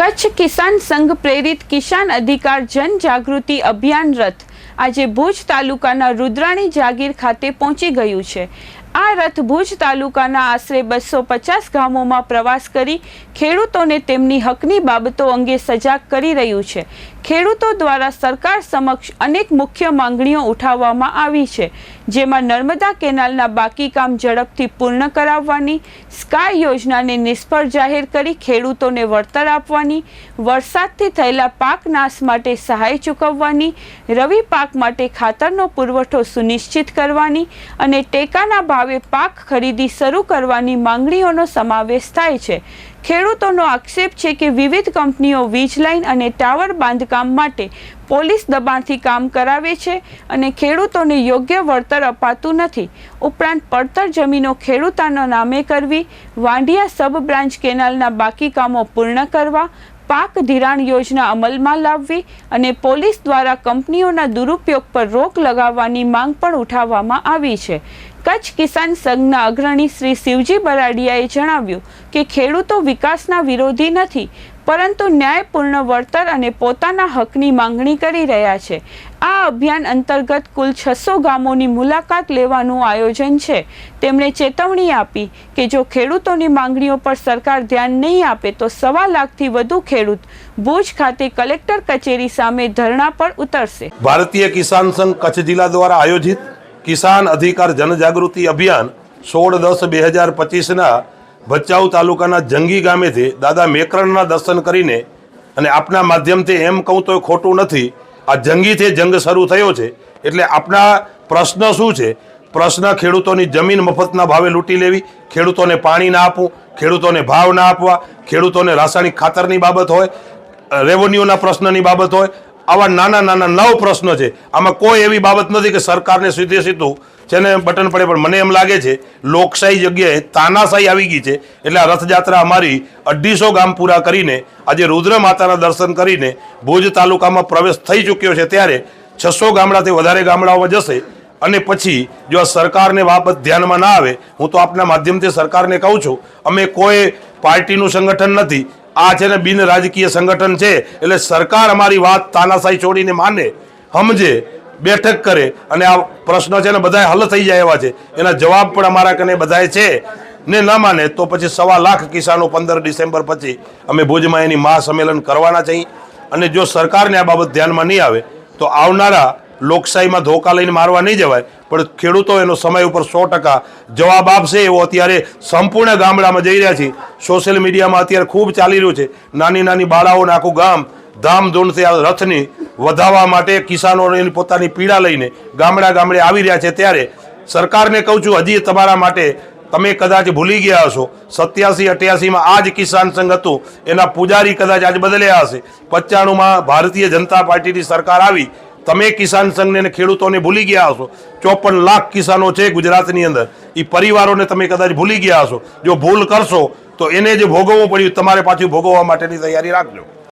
કચ્છ કિસાન સંઘ પ્રેરિત કિસાન અધિકાર જન જાગૃતિ અભિયાન રથ આજે ભુજ તાલુકાના રુદ્રાણી જાગીર ખાતે પહોંચી ગયું છે. આ રથ ભુજ તાલુકાના આશરે બસો પચાસ ગામોમાં પ્રવાસ કરી ખેડૂતોને તેમની હકની બાબતો અંગે સજાગ કરી રહ્યું છે. ખેડૂતો દ્વારા સરકાર સમક્ષ અનેક મુખ્ય માંગણીઓ ઉઠાવવામાં આવી છે. જેમાં નર્મદા કેનાલના બાકી કામ ઝડપથી પૂર્ણ કરાવવાની, સ્કાય યોજનાને નિષ્ફળ જાહેર કરી ખેડૂતોને વળતર આપવાની, વરસાદથી થયેલા પાક નાશ માટે સહાય ચૂકવવાની, રવિ પાક માટે ખાતરનો પુરવઠો સુનિશ્ચિત કરવાની અને ટેકાના ભાવે પાક ખરીદી શરૂ કરવાની માંગણીઓનો સમાવેશ થાય છે. ખેડૂતોનો આક્ષેપ છે કે વિવિધ કંપનીઓ વીજ લાઇન અને ટાવર બાંધકામ માટે પોલીસ દબાણથી કામ કરાવે છે અને ખેડૂતોને યોગ્ય વળતર અપાતું નથી. ઉપરાંત પડતર જમીનો ખેડૂતોના નામે કરવી, વાંઢિયા સબ બ્રાન્ચ કેનાલના બાકી કામો પૂર્ણ કરવા પાક ધિરાણ યોજના અમલમાં લાવવી અને પોલીસ દ્વારા કંપનીઓના દુરુપયોગ પર રોક લગાવવાની માંગ પણ ઉઠાવવામાં આવી છે. કચ્છ કિસાન સંઘના અગ્રણી શ્રી શિવજી બરાડિયાએ જણાવ્યું કે ખેડૂતો વિકાસના વિરોધી નથી પરંતુ ન્યાયપૂર્ણ વળતર અને પોતાના હકની માંગણી કરી રહ્યા છે. આ અભિયાન અંતર્ગત કુલ છસો ગામોની મુલાકાત લેવાનું આયોજન છે. તેમણે ચેતવણી આપી કે જો ખેડૂતોની માંગણીઓ પર સરકાર ધ્યાન નહીં આપે તો સવા લાખથી વધુ ખેડૂત ભુજ ખાતે કલેક્ટર કચેરી સામે ધરણા પર ઉતરશે. ભારતીય કિસાન સંઘ કચ્છ જિલ્લા દ્વારા આયોજિત કિસાન અધિકાર જનજાગૃતિ અભિયાન સોળ દસ બે હજાર પચીસના ભચાઉ તાલુકાના જંગી ગામેથી દાદા મેકરણના દર્શન કરીને અને આપના માધ્યમથી એમ કહું તો ખોટું નથી, આ જંગીથી જંગ શરૂ થયો છે, એટલે આપના પ્રશ્ન શું છે? પ્રશ્ન ખેડૂતોની જમીન મફતના ભાવે લૂંટી લેવી, ખેડૂતોને પાણી ના આપવું, ખેડૂતોને ભાવ ના આપવા, ખેડૂતોને રાસાયણિક ખાતરની બાબત હોય રેવન્યુના પ્રશ્નની બાબત હોય આવા નાના નાના નવ પ્રશ્નો છે. આમાં કોઈ એવી બાબત નથી કે સરકારને સીધે સીધું છે ને બટન પડે, પણ મને એમ લાગે છે, લોકશાહી જગ્યાએ તાનાશાહી આવી ગઈ છે. એટલે આ રથયાત્રા અમારી અઢીસો ગામ પૂરા કરીને, આજે રુદ્ર માતાના દર્શન કરીને ભુજ તાલુકામાં પ્રવેશ થઈ ચૂક્યો છે. ત્યારે છસો ગામડાથી વધારે ગામડાઓમાં જશે. અને પછી જો આ સરકારને બાબત ધ્યાનમાં ના આવે, હું તો આપના માધ્યમથી સરકારને કહું છું, અમે કોઈ પાર્ટીનું સંગઠન નથી. આ છે ને બિન રાજકીય સંગઠન છે. એટલે સરકાર અમારી વાત તાનાશાહી છોડીને માને, સમજે, બેઠક કરે, અને આ પ્રશ્ન છે ને બધા હલ થઈ જાય એવા છે. એના જવાબ પણ અમારા કને બધાય છે. ને ન માને તો પછી સવા લાખ કિસાનો પંદર ડિસેમ્બર પછી અમે ભુજમાં એની મહાસંમેલન કરવાના છીએ. અને જો સરકારને આ બાબત ધ્યાનમાં નહીં આવે, તો આવનારા લોકશાહીમાં ધોકા લઈને મારવા નહીં જવાય, પણ ખેડૂતો એનો સમય ઉપર સો ટકા જવાબ આપશે એવો અત્યારે સંપૂર્ણ ગામડામાં જઈ રહ્યા છીએ સોશિયલ મીડિયામાં અત્યારે ખૂબ ચાલી રહ્યું છે. નાની નાની બાળાઓને આખું ગામ ધામધૂમથી આ રથની વધાવવા માટે કિસાનો એની પોતાની પીડા લઈને ગામડા ગામડે આવી રહ્યા છે. ત્યારે સરકારને કહું છું, હજી તમારા માટે તમે કદાચ ભૂલી ગયા હશો, સત્યાસી અઠ્યાસીમાં આ જ કિસાન સંઘ હતું, એના પૂજારી કદાચ આજ બદલ્યા હશે. પચાણુંમાં ભારતીય જનતા પાર્ટીની સરકાર આવી તમે કિસાન સંઘને ખેડૂતોને ભૂલી ગયા હશો. ચોપન લાખ કિસાનો છે ગુજરાતની અંદર. એ પરિવારોને તમે કદાચ ભૂલી ગયા હશો. જો ભૂલ કરશો, તો એને જે ભોગવવું પડ્યું. તમારે પાછું ભોગવવા માટેની તૈયારી રાખજો.